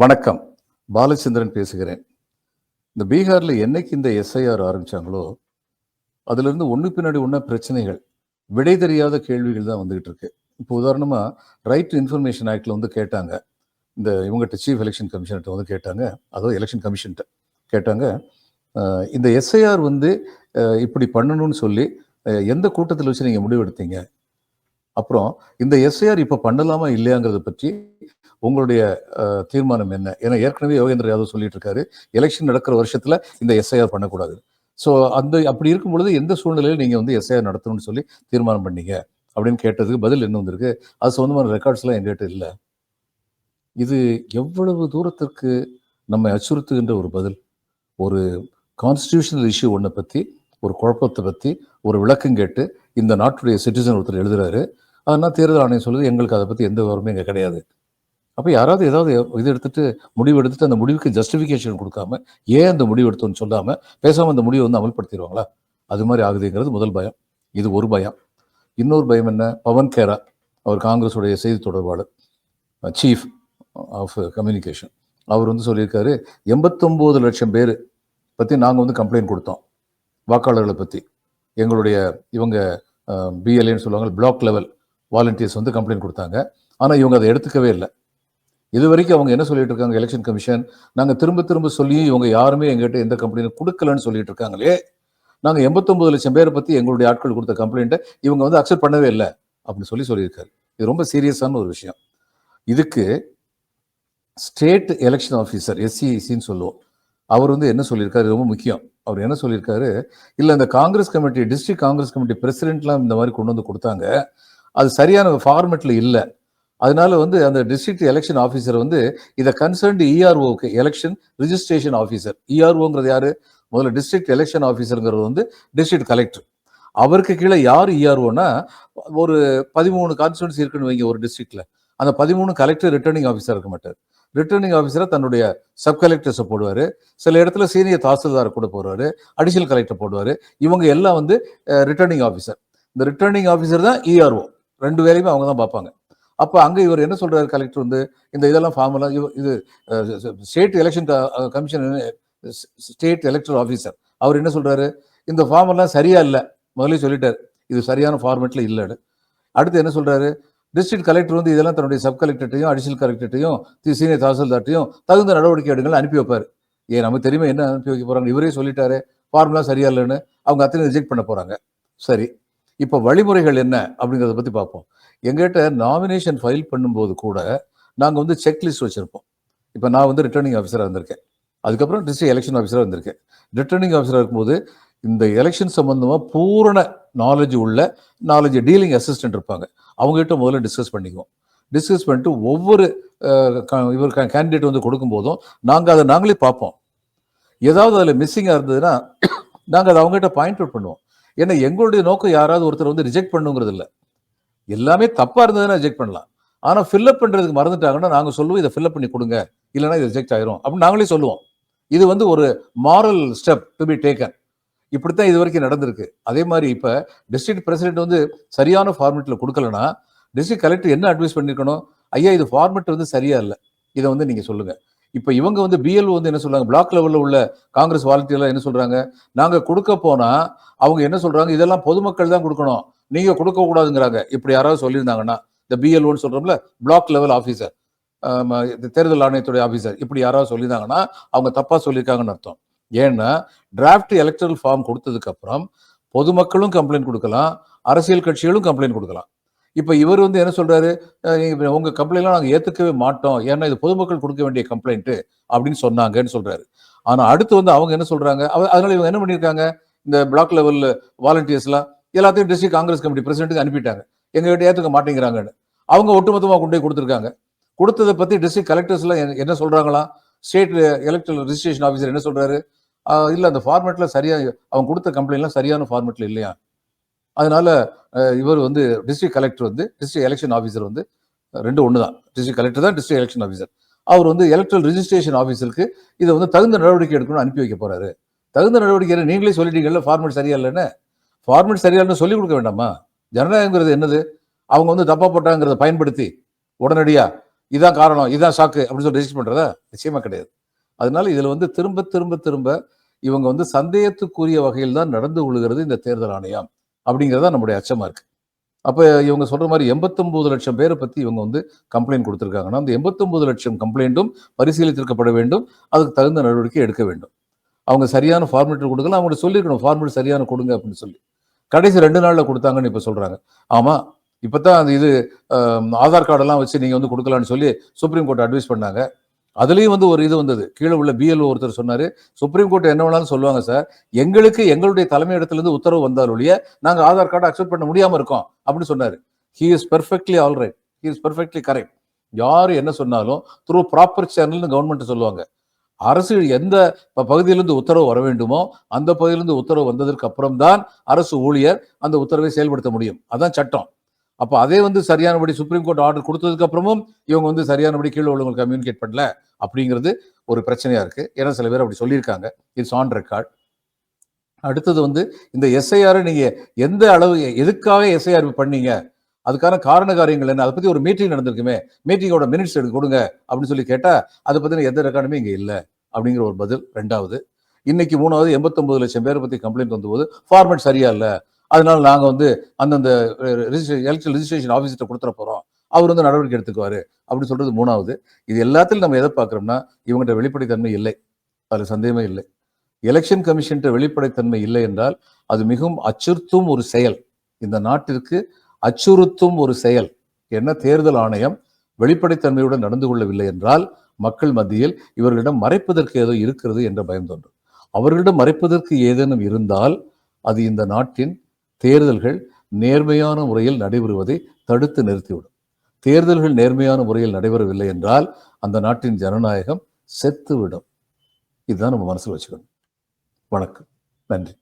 வணக்கம். பாலச்சந்திரன் பேசுகிறேன். இந்த பீகாரில் என்னைக்கு இந்த எஸ்ஐஆர் ஆரம்பித்தாங்களோ அதுலேருந்து ஒன்று பின்னாடி ஒன்றா பிரச்சனைகள் விடை தெரியாத கேள்விகள் தான் வந்துகிட்டு இருக்கு. இப்போ உதாரணமாக ரைட் டு இன்ஃபர்மேஷன் ஆக்டில் வந்து கேட்டாங்க. இந்த இவங்ககிட்ட சீஃப் எலெக்ஷன் கமிஷன்கிட்ட வந்து கேட்டாங்க. அதாவது எலெக்ஷன் கமிஷன்கிட்ட கேட்டாங்க. இந்த எஸ்ஐஆர் வந்து இப்படி பண்ணணும்னு சொல்லி எந்த கூட்டத்தில் வச்சு நீங்கள் முடிவெடுத்தீங்க? அப்புறம் இந்த எஸ்ஐஆர் இப்போ பண்ணலாமா இல்லையாங்கிறத பற்றி உங்களுடைய தீர்மானம் என்ன? ஏன்னா ஏற்கனவே யோகேந்திர யாதவ் சொல்லிட்டு இருக்காரு எலெக்ஷன் நடக்கிற வருஷத்துல இந்த எஸ்ஐஆர் பண்ணக்கூடாது. ஸோ அந்த அப்படி இருக்கும் பொழுது எந்த சூழ்நிலையில் நீங்க வந்து எஸ்ஐஆர் நடத்தணும்னு சொல்லி தீர்மானம் பண்ணீங்க? அப்படின்னு கேட்டதுக்கு பதில் என்ன வந்திருக்கு? அது சொந்தமான ரெக்கார்ட்ஸ்லாம் எங்கிட்ட இல்லை. இது எவ்வளவு தூரத்திற்கு நம்மை அச்சுறுத்துகின்ற ஒரு பதில். ஒரு கான்ஸ்டியூஷனல் இஷ்யூ ஒன்றை பற்றி ஒரு குழப்பத்தை பற்றி ஒரு விளக்கம் கேட்டு இந்த நாட்டுடைய சிட்டிசன் ஒருத்தர் எழுதுறாரு. அதனால் தேர்தல் ஆணையம் சொல்லுது எங்களுக்கு அதை பற்றி எந்த விவரமும் இங்கே கிடையாது. அப்போ யாராவது ஏதாவது இது எடுத்துட்டு முடிவு எடுத்துட்டு அந்த முடிவுக்கு ஜஸ்டிஃபிகேஷன் கொடுக்காம ஏன் அந்த முடிவு எடுத்தோம்னு சொல்லாமல் பேசாமல் அந்த முடிவை வந்து அமல்படுத்திடுவாங்களா? அது மாதிரி ஆகுதுங்கிறது முதல் பயம். இது ஒரு பயம். இன்னொரு பயம் என்ன? பவன் கேரா அவர் காங்கிரஸுடைய செய்தி தொடர்பாளர் சீஃப் ஆஃப் கம்யூனிகேஷன் அவர் வந்து சொல்லியிருக்காரு எண்பத்தொம்போது லட்சம் பேர் பற்றி நாங்கள் வந்து கம்ப்ளைண்ட் கொடுத்தோம். வாக்காளர்களை பற்றி எங்களுடைய இவங்க பிஎல்ஏன்னு சொல்லுவாங்க பிளாக் லெவல் வாலண்டியர்ஸ் வந்து கம்ப்ளைண்ட் கொடுத்தாங்க. ஆனால் இவங்க அதை எடுத்துக்கவே இல்லை. இது வரைக்கும் அவங்க என்ன சொல்லிட்டு இருக்காங்க எலெக்ஷன் கமிஷன் நாங்கள் திரும்ப திரும்ப சொல்லி இவங்க யாருமே எங்ககிட்ட எந்த கம்ப்ளைண்ட் கொடுக்கலன்னு சொல்லிட்டு இருக்காங்களே நாங்கள் எண்பத்தொம்பது லட்சம் பேரை பற்றி எங்களுடைய ஆட்கள் கொடுத்த கம்ப்ளைண்ட்டை இவங்க வந்து அக்செப்ட் பண்ணவே இல்லை அப்படின்னு சொல்லி சொல்லியிருக்காரு. இது ரொம்ப சீரியஸான ஒரு விஷயம். இதுக்கு ஸ்டேட் எலெக்ஷன் ஆஃபீஸர் எஸ்சிஐசின்னு சொல்லுவோம் அவர் வந்து என்ன சொல்லியிருக்காரு ரொம்ப முக்கியம். அவர் என்ன சொல்லியிருக்காரு இல்லை இந்த Congress committee district Congress committee பிரசிடென்ட்லாம் இந்த மாதிரி கொண்டு வந்து கொடுத்தாங்க அது சரியான ஃபார்மெட்டில் இல்லை அதனால வந்து அந்த டிஸ்ட்ரிக்ட் எலெக்ஷன் ஆஃபீஸர் வந்து இதை கன்சர்ன்டு இஆர்ஓக்கு எலெக்ஷன் ரிஜிஸ்ட்ரேஷன் ஆஃபீஸர் இஆர்ஓங்கிறது யாரு? முதல்ல டிஸ்ட்ரிக்ட் எலெக்ஷன் ஆஃபீஸருங்கிறது வந்து டிஸ்ட்ரிக்ட் கலெக்டர் அவருக்கு கீழே யார் இஆர்ஓனா ஒரு பதிமூணு கான்ஸ்டுவன்சி இருக்குன்னு வைங்க ஒரு டிஸ்ட்ரிக்ட்ல அந்த பதிமூணு கலெக்டர் ரிட்டர்னிங் ஆஃபீஸர் இருக்க மாட்டார். ரிட்டர்னிங் ஆஃபீஸரை தன்னுடைய சப் கலெக்டர்ஸை போடுவார். சில இடத்துல சீனியர் தாசில்தார் கூட போடுவார். அடிஷனல் கலெக்டர் போடுவார். இவங்க எல்லாம் வந்து ரிட்டர்னிங் ஆஃபீஸர் இந்த ரிட்டர்னிங் ஆஃபீஸர் தான் இஆர்ஓ ரெண்டு வேலையுமே அவங்க தான் பார்ப்பாங்க. அப்போ அங்கே இவர் என்ன சொல்றாரு கலெக்டர் வந்து? இந்த இதெல்லாம் ஃபார்மெல்லாம் இது state election commission state elector officer அவர் என்ன சொல்றாரு? இந்த ஃபார்மெல்லாம் சரியா இல்லை. முதல்ல சொல்லிட்டார். இது சரியான ஃபார்மேட்டில் இல்லைன்னு. அடுத்து என்ன சொல்றாரு? டிஸ்ட்ரிக்ட் கலெக்டர் வந்து இதெல்லாம் தன்னுடைய சப் கலெக்டர்ட்டையும் அடிஷனல் கலெக்டர்ட்டையும் சீனியர் தாசில்தார்ட்டையும் தகுந்த நடவடிக்கை எடுங்கள் அனுப்பி வைப்பார். ஏன் நமக்கு தெரியுமா என்ன அனுப்பி வைக்க போறாங்க? இவரே சொல்லிட்டாரு. ஃபார்முலா சரியா இல்லைன்னு. அவங்க அத்தனை ரிஜெக்ட் பண்ண போறாங்க. சரி. இப்போ வழிமுறைகள் என்ன அப்படிங்கிறத பற்றி பார்ப்போம். எங்கிட்ட நாமினேஷன் ஃபைல் பண்ணும்போது கூட நாங்கள் வந்து செக்லிஸ்ட் வச்சுருப்போம். இப்போ நான் வந்து ரிட்டர்னிங் ஆஃபீஸராக இருந்திருக்கேன். அதுக்கப்புறம் டிஸ்ட்ரிக்ட் எலெக்ஷன் ஆஃபீஸராக இருந்திருக்கேன். ரிட்டர்னிங் ஆஃபீஸராக இருக்கும்போது இந்த எலெக்ஷன் சம்மந்தமாக பூரண நாலேஜ் உள்ள நாலேஜ் டீலிங் அசிஸ்டன்ட் இருப்பாங்க. அவங்ககிட்ட முதல்ல டிஸ்கஸ் பண்ணிக்குவோம். டிஸ்கஸ் பண்ணிட்டு ஒவ்வொரு க- இவர் கேண்டிடேட் வந்து கொடுக்கும்போதும் நாங்கள் அதை நாங்களே பார்ப்போம். ஏதாவது அதில் மிஸ்ஸிங்காக இருந்ததுன்னா நாங்கள் அதை அவங்ககிட்ட பாயிண்ட் அவுட் பண்ணுவோம். ஏன்னா எங்களுடைய நோக்கம் யாராவது ஒருத்தர் வந்து ரிஜெக்ட் பண்ணுங்கிறது இல்லை எல்லாமே தப்பா இருந்ததுன்னா ரிஜெக்ட் பண்ணலாம். ஆனா ஃபில்அப் பண்றதுக்கு மறந்துட்டாங்கன்னா நாங்கள் சொல்லுவோம் இதை ஃபில்அப் பண்ணி கொடுங்க. இல்லைன்னா இது ரிஜெக்ட் ஆயிரும். அப்படின்னு நாங்களே சொல்லுவோம். இது வந்து ஒரு moral step to be taken இப்படித்தான் இது வரைக்கும் நடந்திருக்கு. அதே மாதிரி இப்போ டிஸ்ட்ரிக்ட் பிரசிடென்ட் வந்து சரியான ஃபார்மேட்டில் கொடுக்கலன்னா டிஸ்ட்ரிக்ட் கலெக்டர் என்ன அட்வைஸ் பண்ணிருக்கணும்? ஐயா இது ஃபார்மேட் வந்து சரியா இல்லை. இதை வந்து நீங்கள் சொல்லுங்கள் இப்போ இவங்க வந்து பிஎல்ஓ வந்து என்ன சொல்றாங்க? பிளாக் லெவலில் உள்ள காங்கிரஸ் வாலண்டியர்லாம் என்ன சொல்றாங்க? நாங்கள் கொடுக்க போனா அவங்க என்ன சொல்றாங்க? இதெல்லாம் பொதுமக்கள் தான் கொடுக்கணும். நீங்க கொடுக்க கூடாதுங்கிறாங்க. இப்படி யாராவது சொல்லியிருந்தாங்கன்னா இந்த பிஎல்ஓன்னு சொல்றோம்ல பிளாக் லெவல் ஆஃபீஸர் தேர்தல் ஆணையத்துடைய ஆஃபீஸர் இப்படி யாராவது சொல்லியிருந்தாங்கன்னா அவங்க தப்பா சொல்லியிருக்காங்கன்னு அர்த்தம். ஏன்னா டிராஃப்ட் எலக்ட்ரல் ஃபார்ம் கொடுத்ததுக்கு அப்புறம் பொதுமக்களும் கம்ப்ளைண்ட் கொடுக்கலாம் அரசியல் கட்சிகளும் கம்ப்ளைண்ட் கொடுக்கலாம். இப்போ இவர் வந்து என்ன சொல்றாரு? அஹ் நீங்க உங்க கம்ப்ளைண்ட்லாம் நாங்கள் ஏற்றுக்கவே மாட்டோம். ஏன்னா இது பொதுமக்கள் கொடுக்க வேண்டிய கம்ப்ளைண்ட்டு அப்படின்னு சொன்னாங்கன்னு சொல்றாரு. ஆனால் அடுத்து வந்து அவங்க என்ன சொல்றாங்க? அவ- அதனால இவங்க என்ன பண்ணியிருக்காங்க? இந்த பிளாக் லெவல் வாலண்டியர்ஸ்லாம் எல்லாத்தையும் டிஸ்ட்ரிக்ட் காங்கிரஸ் கமிட்டி பிரசிடென்ட்டுக்கு அனுப்பிட்டாங்க. எங்ககிட்ட ஏற்றுக்க மாட்டேங்கிறாங்கன்னு. அவங்க ஒட்டுமொத்தமாக கொண்டு போய் கொடுத்துருக்காங்க. கொடுத்ததை பற்றி டிஸ்ட்ரிக்ட் கலெக்டர்ஸ்லாம் என்ன- சொல்கிறாங்களாம் ஸ்டேட் எலக்ட்ரல் ரிஜிஸ்ட்ரேஷன் ஆஃபீஸர் என்ன சொல்கிறாரு இல்லை அந்த ஃபார்மேட்டில் சரியாக அவங்க கொடுத்த கம்ப்ளைண்ட்லாம் சரியான ஃபார்மேட்டில் இல்லையா? அதனால இவர் வந்து டிஸ்ட்ரிக்ட் கலெக்டர் வந்து டிஸ்ட்ரிக்ட் எலெக்ஷன் ஆஃபீஸர் வந்து ரெண்டு ஒன்று தான் டிஸ்ட்ரிக்ட் கலெக்டர் தான் டிஸ்ட்ரிக்ட் எலெக்ஷன் ஆஃபீஸர் அவர் வந்து எலக்ட்ரல் ரிஜிஸ்ட்ரேஷன் ஆஃபீஸருக்கு இதை வந்து தகுந்த நடவடிக்கை எடுக்கணும்னு அனுப்பி வைக்க போறாரு. தகுந்த நடவடிக்கை நீங்களே சொல்லிட்டீங்கல்ல ஃபார்மேட் சரியா இல்லைன்னு. ஃபார்மேட் சரியா இல்லைன்னு சொல்லி கொடுக்க வேண்டாமா? ஜனநாயகங்கிறது என்னது? அவங்க வந்து தப்பா போட்டாங்கிறத பயன்படுத்தி உடனடியாக இதான் காரணம் இதான் சாக்கு அப்படின்னு சொல்லி ரெஜிஸ்டர் பண்ணுறதா நிச்சயமாக கிடையாது. அதனால இதில் வந்து திரும்ப திரும்ப திரும்ப இவங்க வந்து சந்தேகத்துக்குரிய வகையில் தான் நடந்து கொள்கிறது இந்த தேர்தல் ஆணையம். அப்படிங்கிறதா நம்முடைய அச்சமாக இருக்குது அப்போ இவங்க சொல்கிற மாதிரி 89 லட்சம் பேரை பற்றி இவங்க வந்து கம்ப்ளைண்ட் கொடுத்துருக்காங்கன்னா அந்த 89 லட்சம் கம்ப்ளைண்ட்டும் பரிசீலித்திருக்கப்பட வேண்டும். அதுக்கு தகுந்த நடவடிக்கை எடுக்க வேண்டும். அவங்க சரியான ஃபார்மேட் கொடுக்கலாம் அவங்கள்ட்ட சொல்லியிருக்கணும் ஃபார்மேட் சரியான கொடுங்க அப்படின்னு சொல்லி. கடைசி ரெண்டு நாளில் கொடுத்தாங்கன்னு இப்போ சொல்கிறாங்க ஆமாம் இப்போ தான் அந்த இது ஆதார் கார்டெல்லாம் வச்சு நீங்கள் வந்து கொடுக்கலான்னு சொல்லி சுப்ரீம் கோர்ட் அட்வைஸ் பண்ணாங்க. அதுலேயும் வந்து ஒரு இது வந்தது. கீழே உள்ள பிஎல்ஓ ஒருத்தர் சொன்னாரு சுப்ரீம் கோர்ட் என்ன வேணாலும் சொல்லுவாங்க சார். எங்களுக்கு எங்களுடைய தலைமை இடத்துலேருந்து உத்தரவு வந்தால் ஒழிய நாங்கள் ஆதார் கார்டை அக்செப்ட் பண்ண முடியாமல் இருக்கோம். அப்படின்னு சொன்னார். He is perfectly all right he is perfectly correct யார் என்ன சொன்னாலும் த்ரூ ப்ராப்பர் சேனல்னு கவர்மெண்ட் சொல்லுவாங்க. அரசு எந்த ப- பகுதியிலிருந்து உத்தரவு வர வேண்டுமோ அந்த பகுதியிலிருந்து உத்தரவு வந்ததற்கு அப்புறம் தான் அரசு ஊழியர் அந்த உத்தரவை செயல்படுத்த முடியும். அதான் சட்டம். அப்போ அதே வந்து சரியானபடி சுப்ரீம் கோர்ட் ஆர்டர் கொடுத்ததுக்கு அப்புறமும் இவங்க வந்து சரியானபடி கீழே உள்ளவங்களுக்கு கம்யூனிகேட் பண்ணல. அப்படிங்கிறது ஒரு பிரச்சனையா இருக்கு. ஏன்னா சில பேர் அப்படி சொல்லியிருக்காங்க. இட்ஸ் ஆன் ரெக்கார்ட் அடுத்தது வந்து இந்த எஸ்ஐஆர் நீங்க எந்த அளவு எதுக்காக எஸ்ஐஆர் பண்ணீங்க? அதுக்கான காரண காரியங்கள் என்ன? அதை பத்தி ஒரு மீட்டிங் நடந்திருக்குமே. மீட்டிங்கோட மினிட்ஸ் எடுத்து கொடுங்க அப்படின்னு சொல்லி கேட்டா அதை பத்தின எந்த ரெக்கார்டுமே இங்க இல்லை. அப்படிங்கிற ஒரு பதில். ரெண்டாவது இன்னைக்கு மூணாவது 89 லட்சம் பேரை பத்தி கம்ப்ளைண்ட் வந்தபோது ஃபார்மேட் சரியா இல்லை. அதனால நாங்க வந்து அந்தந்த எலக்ட்ரல் ரிஜிஸ்ட்ரேஷன் ஆஃபீஸர்கிட்ட கொடுத்துட போறோம். அவர் வந்து நடவடிக்கை எடுத்துக்குவார் அப்படின்னு சொல்கிறது மூணாவது. இது எல்லாத்திலும் நம்ம எதை பார்க்குறோம்னா இவங்ககிட்ட வெளிப்படைத்தன்மை இல்லை. அதில் சந்தேகமே இல்லை. எலெக்ஷன் கமிஷன்கிட்ட வெளிப்படைத்தன்மை இல்லை என்றால் அது மிகவும் அச்சுறுத்தும் ஒரு செயல். இந்த நாட்டிற்கு அச்சுறுத்தும் ஒரு செயல். என்ன தேர்தல் ஆணையம் வெளிப்படைத்தன்மையுடன் நடந்து கொள்ளவில்லை என்றால் மக்கள் மத்தியில் இவர்களிடம் மறைப்பதற்கு ஏதோ இருக்கிறது என்ற பயம் தோன்றும். அவர்களிடம் மறைப்பதற்கு ஏதேனும் இருந்தால் அது இந்த நாட்டின் தேர்தல்கள் நேர்மையான முறையில் நடைபெறுவதை தடுத்து நிறுத்திவிடும். தேர்தல்கள் நேர்மையான முறையில் நடைபெறவில்லை என்றால் அந்த நாட்டின் ஜனநாயகம் செத்துவிடும். இதுதான் நம்ம மனசில் வச்சுக்கணும். வணக்கம். நன்றி.